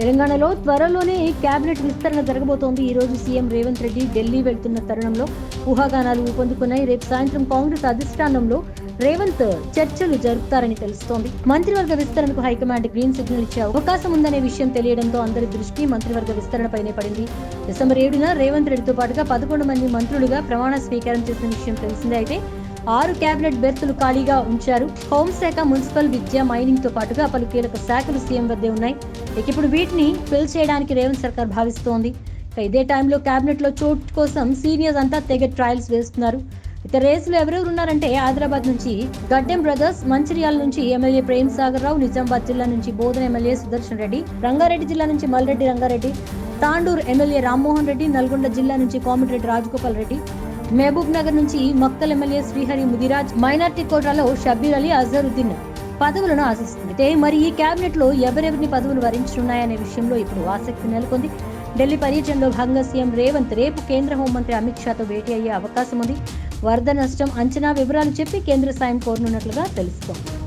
తెలంగాణలో త్వరలోనే కేబినెట్ విస్తరణ జరగబోతోంది. ఈ రోజు సీఎం రేవంత్ రెడ్డి ఢిల్లీ వెళ్తున్న తరుణంలో ఊహాగానాలు ఊపందుకున్నాయి. రేపు సాయంత్రం కాంగ్రెస్ అధిష్టానంలో రేవంత్ చర్చలు జరుపుతారని తెలుస్తోంది. మంత్రివర్గ విస్తరణకు హైకమాండ్ గ్రీన్ సిగ్నల్ ఇచ్చే అవకాశం ఉందనే విషయం తెలియడంతో అందరి దృష్టి మంత్రివర్గ విస్తరణపైనే పడింది. డిసెంబర్ ఏడున రేవంత్ రెడ్డితో పాటుగా పదకొండు మంది మంత్రులుగా ప్రమాణ స్వీకారం చేసిన విషయం తెలిసిందే. అయితే ఆరు కేబినెట్ బెర్తులు ఖాళీగా ఉంచారు. హోంశాఖ మున్సిపల్ విద్య మైనింగ్తో పాటుగా పలు కీలక శాఖలు సీఎం వద్దే ఉన్నాయి. ఇక ఇప్పుడు వీటిని ఫిల్ చేయడానికి రేవంత్ సర్కార్ భావిస్తోంది. ఇక ఇదే టైంలో క్యాబినెట్లో లో చోటు కోసం సీనియర్స్ అంతా తెగ ట్రయల్స్ వేస్తున్నారు. ఇక రేసులో ఎవరెవరు ఉన్నారంటే హైదరాబాద్ నుంచి గడ్డెం బ్రదర్స్ మంచిర్యాల నుంచి ఎమ్మెల్యే ప్రేమ్ సాగర్ రావు నిజామాబాద్ జిల్లా నుంచి బోధన ఎమ్మెల్యే సుదర్శన్ రెడ్డి రంగారెడ్డి జిల్లా నుంచి మల్రెడ్డి రంగారెడ్డి తాండూరు ఎమ్మెల్యే రామ్మోహన్ రెడ్డి నల్గొండ జిల్లా నుంచి కోమటిరెడ్డి రాజగోపాల్ రెడ్డి మహబూబ్ నగర్ నుంచి మక్తల్ ఎమ్మెల్యే శ్రీహరి ముదిరాజ్ మైనార్టీ కోటాలో షబీర్ అలీ అజరుద్దీన్ పదవులను ఆశిస్తుంది. అయితే మరి ఈ కేబినెట్లో ఎవరెవరిని పదవులు వరించనున్నాయనే విషయంలో ఇప్పుడు ఆసక్తి నెలకొంది. ఢిల్లీ పర్యటనలో భాగంగా సీఎం రేవంత్ రేపు కేంద్ర హోంమంత్రి అమిత్ షాతో భేటీ అయ్యే అవకాశం ఉంది వరద నష్టం అంచనా వివరాలు చెప్పి కేంద్ర సాయం కోరనున్నట్లుగా తెలుస్తోంది.